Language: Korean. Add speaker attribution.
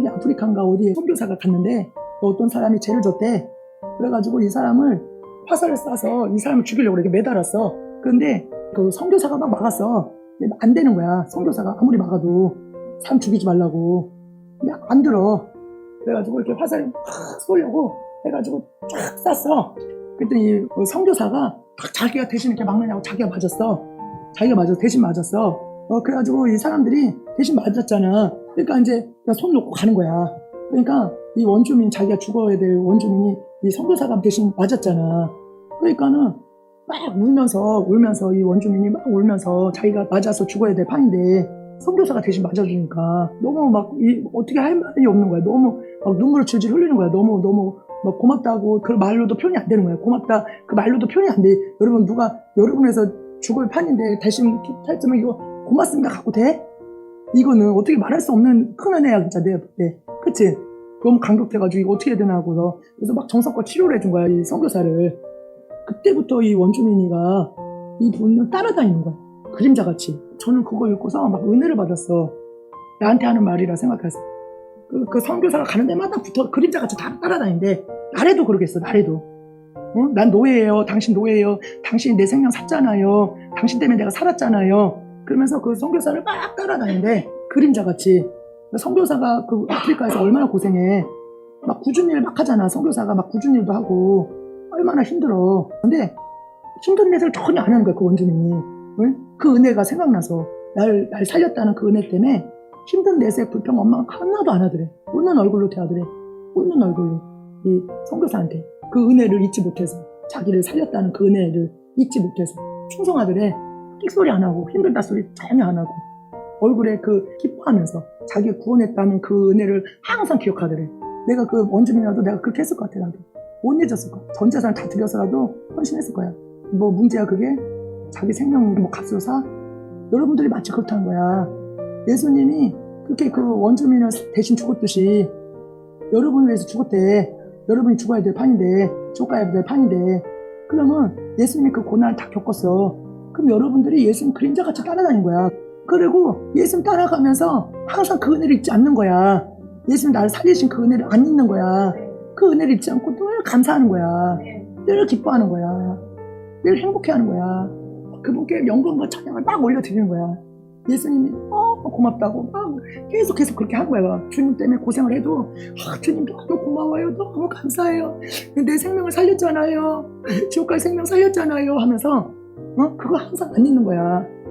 Speaker 1: 저기 아프리카인가 어디에 선교사가 갔는데 어떤 사람이 죄를 졌대. 그래가지고 이 사람을 화살을 쏴서 이 사람을 죽이려고 이렇게 매달았어. 그런데 그 선교사가 막 막았어. 근데 안 되는 거야. 선교사가 아무리 막아도 사람 죽이지 말라고. 근데 안 들어. 그래가지고 이렇게 화살을 막 쏘려고 해가지고 쫙 쐈어. 그랬더니 그 선교사가 딱 자기가 대신 이렇게 막느냐고 자기가 맞았어. 자기가 맞았어. 대신 맞았어. 어, 그래가지고 이 사람들이 대신 맞았잖아. 그러니까 이제 손 놓고 가는 거야. 그러니까 이 원주민, 자기가 죽어야 될 원주민이 이 선교사가 대신 맞았잖아. 그러니까는 막 울면서, 울면서, 이 원주민이 막 울면서 자기가 맞아서 죽어야 될 판인데 선교사가 대신 맞아주니까 너무 막 이, 어떻게 할 말이 없는 거야. 너무 막 눈물을 질질 흘리는 거야. 너무, 너무 막 고맙다고 그 말로도 표현이 안 되는 거야. 고맙다. 그 말로도 표현이 안 돼. 여러분 누가 여러분에서 죽을 판인데 대신 탈쯤은 이거 고맙습니다 갖고 돼? 이거는 어떻게 말할 수 없는 큰 은혜야 진짜. 내 네. 그치? 너무 감격돼가지고 이거 어떻게 해야 되나 하고서. 그래서 막 정성껏 치료를 해준 거야 이 선교사를. 그때부터 이 원주민이가 이 분을 따라다니는 거야 그림자같이. 저는 그거 읽고서 막 은혜를 받았어. 나한테 하는 말이라 생각해서. 그, 그 선교사가 가는 데마다 붙어 그림자같이 다 따라다니는데 나래도 그러겠어 나래도. 어? 난 노예예요 당신 노예예요. 당신이 내 생명 샀잖아요. 당신 때문에 내가 살았잖아요 그러면서 그 선교사를 막 따라다니는데 그림자같이. 선교사가 그 아프리카에서 얼마나 고생해. 막 굳은 일막 하잖아. 선교사가 막 굳은 일도 하고. 얼마나 힘들어. 근데 힘든 일을 전혀 안 하는 거야 그 원주민이. 응? 그 은혜가 생각나서. 날, 날 살렸다는 그 은혜 때문에 힘든 내색 불평 엄마가 하나도 안 하더래. 웃는 얼굴로 대하더래. 웃는 얼굴로. 이 선교사한테. 그 은혜를 잊지 못해서 자기를 살렸다는 그 은혜를 잊지 못해서 충성하더래 끽소리 안 하고 힘들다 소리 전혀 안 하고 얼굴에 그 기뻐하면서 자기가 구원했다는 그 은혜를 항상 기억하더래. 내가 그 원주민이라도 내가 그렇게 했을 것 같아 나도. 못 잊었을 거야. 전 재산 다 들여서라도 헌신했을 거야. 뭐 문제야 그게? 자기 생명을 뭐 값으로 사? 여러분들이 마치 그렇다는 거야. 예수님이 그렇게 그 원주민을 대신 죽었듯이 여러분을 위해서 죽었대. 여러분이 죽어야 될 판인데 죽어야 될 판인데 그러면 예수님이 그 고난을 다 겪었어. 그럼 여러분들이 예수님 그림자같이 따라다닌 거야. 그리고 예수님 따라가면서 항상 그 은혜를 잊지 않는 거야. 예수님 나를 살리신 그 은혜를 안 잊는 거야. 그 은혜를 잊지 않고 늘 감사하는 거야. 늘 기뻐하는 거야. 늘 행복해하는 거야. 그분께 영광과 찬양을 막 올려드리는 거야. 예수님이 너무 고맙다고 막 계속 계속 그렇게 한 거야. 주님 때문에 고생을 해도 아, 주님 너무 고마워요. 너무 감사해요. 내 생명을 살렸잖아요. 지옥갈 생명 살렸잖아요. 하면서 어? 그거 항상 안 잊는 거야.